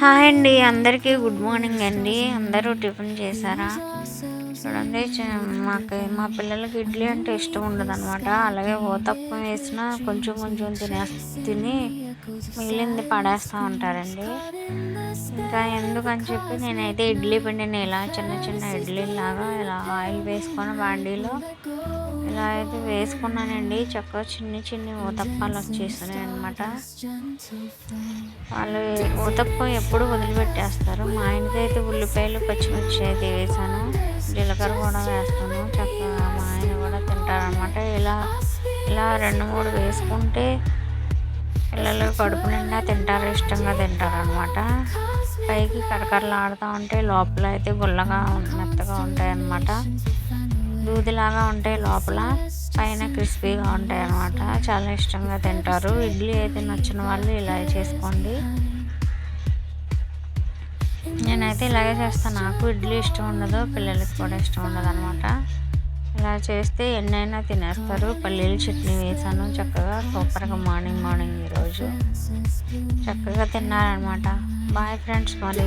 Hi అండి అందరికీ good morning అండి. అందరూ టిఫిన్ చేశారా? చూడండి మాకు మా పిల్లలకి ఇడ్లీ అంటే ఇష్టం ఉండదు అనమాట అలాగే ఓతప్పం వేసినా కొంచెం కొంచెం తినే తిని మిగిలింది పడేస్తూ ఉంటారండి. ఇంకా ఎందుకని చెప్పి నేనైతే ఇడ్లీ పిండిని ఇలా చిన్న చిన్న ఇడ్లీ లాగా ఇలా ఆయిల్ వేసుకొని బాండీలో ఇలా అయితే వేసుకున్నానండి. చక్కగా చిన్ని చిన్ని ఊతప్పాలు వచ్చేస్తున్నాయి అనమాట వాళ్ళు ఊతప్పం ఎప్పుడు వదిలిపెట్టేస్తారు. మా ఆయనకి అయితే ఉల్లిపాయలు పచ్చిమిర్చి అయితే వేసాను. జీలకర్ర కూడా వేస్తాను. చక్కగా మా ఆయన కూడా తింటారనమాట ఇలా ఇలా రెండు మూడు వేసుకుంటే పిల్లలు కడుపు నిండా తింటారు ఇష్టంగా తింటారు అనమాట పైకి కరకరలాడుతూ ఉంటే లోపల అయితే గుల్లగా మెత్తగా ఉంటాయి అన్నమాట దూదిలాగా ఉంటాయి లోపల. పైన క్రిస్పీగా ఉంటాయి అన్నమాట. చాలా ఇష్టంగా తింటారు. ఇడ్లీ అయితే నచ్చిన వాళ్ళు ఇలా చేసుకోండి. నేనైతే ఇలాగే చేస్తాను నాకు ఇడ్లీ ఇష్టం ఉండదు పిల్లలకి కూడా ఇష్టం ఉండదు అనమాట ఇలా చేస్తే ఎన్నైనా తినేస్తారు. పల్లీలు చట్నీ వేసాను. చక్కగా సూపర్గా మార్నింగ్ మార్నింగ్ ఈరోజు. చక్కగా తిన్నారనమాట బాయ్ ఫ్రెండ్స్ మరి.